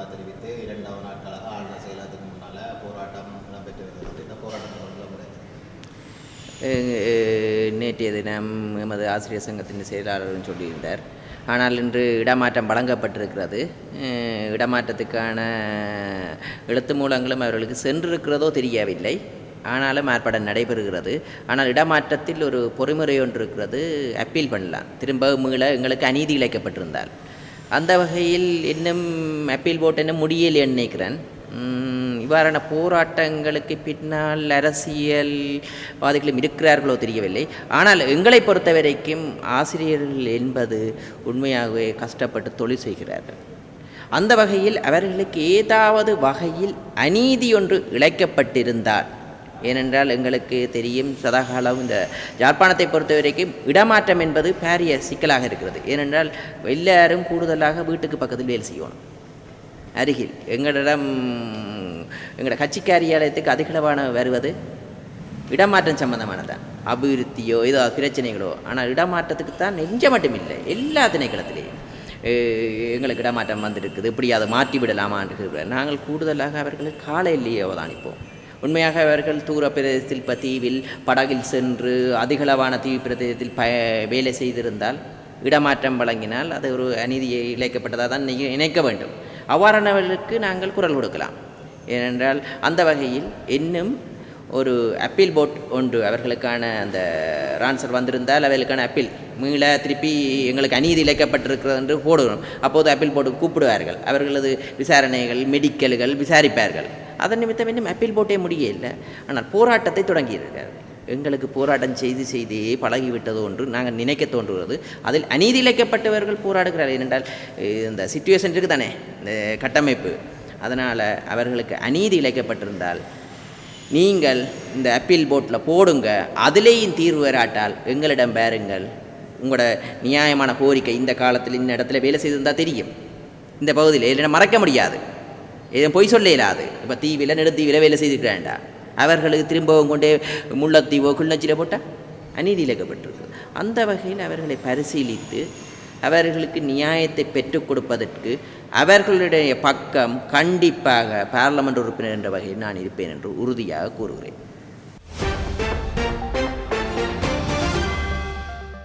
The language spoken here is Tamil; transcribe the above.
ஆதரவாக தெரிவித்து இரண்டாவது நாட்களாக ஆளுநர் செயலகத்துக்கு முன்னால் போராட்டம் இடம்பெற்று வருகிறது. இந்த போராட்டம் நேற்றைய தினம் எமது ஆசிரியர் சங்கத்தின் செயலாளரும் சொல்லியிருந்தார். ஆனால் இன்று இடமாற்றம் வழங்கப்பட்டிருக்கிறது. இடமாற்றத்துக்கான எழுத்து மூலங்களும் அவர்களுக்கு சென்றிருக்கிறதோ தெரியவில்லை. ஆனாலும் ஏற்பாடு நடைபெறுகிறது. ஆனால் இடமாற்றத்தில் ஒரு பொறிமுறை ஒன்று இருக்கிறது. அப்பீல் பண்ணலாம். திரும்ப மீள எங்களுக்கு அநீதி இழைக்கப்பட்டிருந்தால். அந்த வகையில் இன்னும் அப்பீல் போட்டு இன்னும் முடியலை நினைக்கிறேன். இவ்வாறான போராட்டங்களுக்கு பின்னால் அரசியல்வாதிகளும் இருக்கிறார்களோ தெரியவில்லை. ஆனால் எங்களை பொறுத்த வரைக்கும் ஆசிரியர்கள் என்பது உண்மையாகவே கஷ்டப்பட்டு தொழில் செய்கிறார்கள். அந்த வகையில் அவர்களுக்கு ஏதாவது வகையில் அநீதி ஒன்று இழைக்கப்பட்டிருந்தால் ஏனென்றால் எங்களுக்கு தெரியும் சதாகாலம் இந்த யாழ்ப்பாணத்தை பொறுத்த வரைக்கும் இடமாற்றம் என்பது பாரிய சிக்கலாக இருக்கிறது. ஏனென்றால் எல்லாரும் கூடுதலாக வீட்டுக்கு பக்கத்தில் வேலை செய்யணும். அருகில் எங்களிடம் எங்களோட கட்சி காரியாலயத்துக்கு அதிகளவான வருவது இடமாற்றம் சம்பந்தமானதான் அபிவிருத்தியோ ஏதோ பிரச்சனைகளோ. ஆனால் இடமாற்றத்துக்கு தான் நெஞ்ச மட்டும் இல்லை. எல்லா திணைக்களத்திலேயும். எங்களுக்கு இடமாற்றம் வந்திருக்குது. இப்படி அதை மாற்றி விடலாமான்னு நாங்கள் கூடுதலாக அவர்களுக்கு காலையிலேயே அவதானிப்போம். உண்மையாக அவர்கள் தூர பிரதேசத்தில் இப்போ தீவில் படகில் சென்று அதிகளவான தீவு பிரதேசத்தில் ப வேலை செய்திருந்தால் இடமாற்றம் வழங்கினால் அது ஒரு அநீதியை இழைக்கப்பட்டதாக தான் இணைக்க வேண்டும். அவ்வாறானவர்களுக்கு நாங்கள் குரல் கொடுக்கலாம். ஏனென்றால் அந்த வகையில் இன்னும் ஒரு அப்பீல் போட் ஒன்று அவர்களுக்கான அந்த ரான்சர் வந்திருந்தால் அவர்களுக்கான அப்பீல் மீள திருப்பி எங்களுக்கு அநீதி இழைக்கப்பட்டிருக்கிறது என்று போடுகிறோம். அப்போது அப்பீல் போட்டு கூப்பிடுவார்கள். அவர்களது விசாரணைகள் மெடிக்கல்கள் விசாரிப்பார்கள். அதன் நிமித்தம் இன்னும் அப்பீல் போட்டே முடியவில்லை ஆனால் போராட்டத்தை தொடங்கியிருக்கிறார்கள் எங்களுக்கு போராட்டம் செய்து செய்தே பழகிவிட்டது ஒன்று நாங்கள் நினைக்க தோன்றுகிறது. அதில் அநீதி இழைக்கப்பட்டவர்கள் போராடுகிறார்கள். ஏனென்றால் இந்த சுச்சுவேஷன் இருக்குது தானே இந்த கட்டமைப்பு. அதனால் அவர்களுக்கு அநீதி இழைக்கப்பட்டிருந்தால் நீங்கள் இந்த அப்பீல் போட்டில் போடுங்க. அதிலேயும் தீர்வு வராட்டால் எங்களிடம் பாருங்கள். உங்களோட நியாயமான கோரிக்கை இந்த காலத்தில் இந்த இடத்துல வேலை செய்திருந்தால் தெரியும். இந்த பகுதியில் இல்லைன்னா மறக்க முடியாது. எதுவும் பொய் சொல்ல இயலாது இப்போ தீவில் நெடுத்தீவில் வேலை செய்திருக்கிறாண்டா அவர்களுக்கு திரும்பவும் கொண்டே முல்லைத்தீவோ கிள்ளச்சியில் போட்டால் அநீதி இழக்கப்பட்டிருக்கு அந்த வகையில் அவர்களை பரிசீலித்து அவர்களுக்கு நியாயத்தை பெற்றுக் கொடுப்பதற்கு அவர்களுடைய பக்கம் கண்டிப்பாக பாராளுமன்ற உறுப்பினர் என்ற வகையில் நான் இருப்பேன் என்று உறுதியாக கூறுகிறேன்.